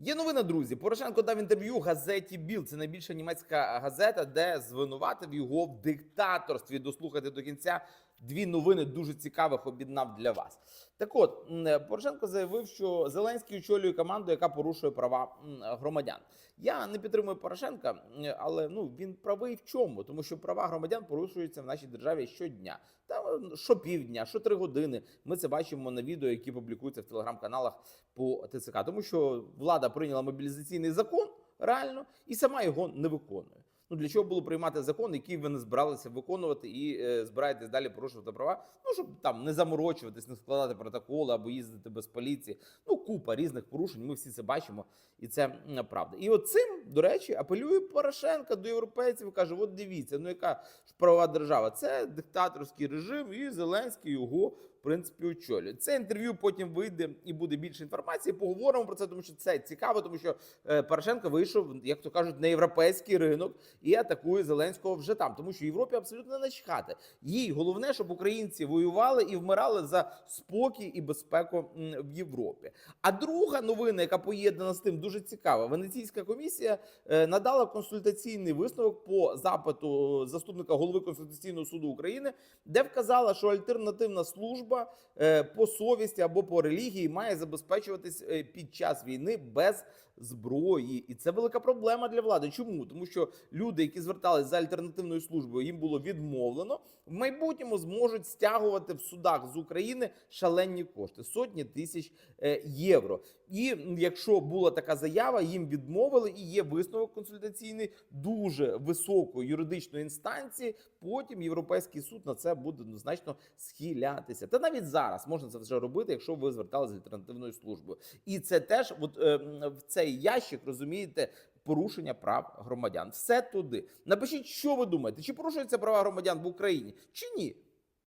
Є новина, друзі. Порошенко дав інтерв'ю газеті Біл. Це найбільша німецька газета, де звинуватив його в диктаторстві. Дослухайте до кінця. Дві новини дуже цікавих об'єднав для вас. Так от Порошенко заявив, що Зеленський очолює команду, яка порушує права громадян. Я не підтримую Порошенка, але ну він правий в чому? Тому що права громадян порушуються в нашій державі щодня. Та м, щопівдня, що три години. Ми це бачимо на відео, які публікуються в телеграм-каналах по ТЦК. Тому що влада прийняла мобілізаційний закон реально і сама його не виконує. Ну для чого було приймати закон, який ви не збиралися виконувати, і е, збираєтесь далі порушувати права? Ну щоб там не заморочуватись, не складати протоколи або їздити без поліції. Ну купа різних порушень. Ми всі це бачимо, і це правда. І от цим, до речі, апелює Порошенко до європейців. Каже: от дивіться, ну яка ж правова держава? Це диктаторський режим, і Зеленський його. В принципі, очолює це інтерв'ю. Потім вийде і буде більше інформації. Поговоримо про це, тому що це цікаво, тому що е, Порошенко вийшов, як то кажуть, на європейський ринок і атакує Зеленського вже там, тому що Європі абсолютно начхати. Їй головне, щоб українці воювали і вмирали за спокій і безпеку в Європі. А друга новина, яка поєднана з тим, дуже цікава. Венеційська комісія е, надала консультаційний висновок по запиту заступника голови Конституційного суду України, де вказала, що альтернативна служба е, по совісті або по релігії має забезпечуватись е, під час війни без зброї, і це велика проблема для влади. Чому? Тому що люди, які звертались за альтернативною службою, їм було відмовлено. В майбутньому зможуть стягувати в судах з України шалені кошти сотні тисяч е, євро. І якщо була така заява, їм відмовили, і є висновок консультаційний дуже високої юридичної інстанції. Потім європейський суд на це буде ну, значно схилятися. Та навіть зараз можна це вже робити, якщо ви зверталися з альтернативною службою. І це теж, от е, в цей ящик розумієте. Порушення прав громадян, все туди. Напишіть, що ви думаєте, чи порушуються права громадян в Україні, чи ні?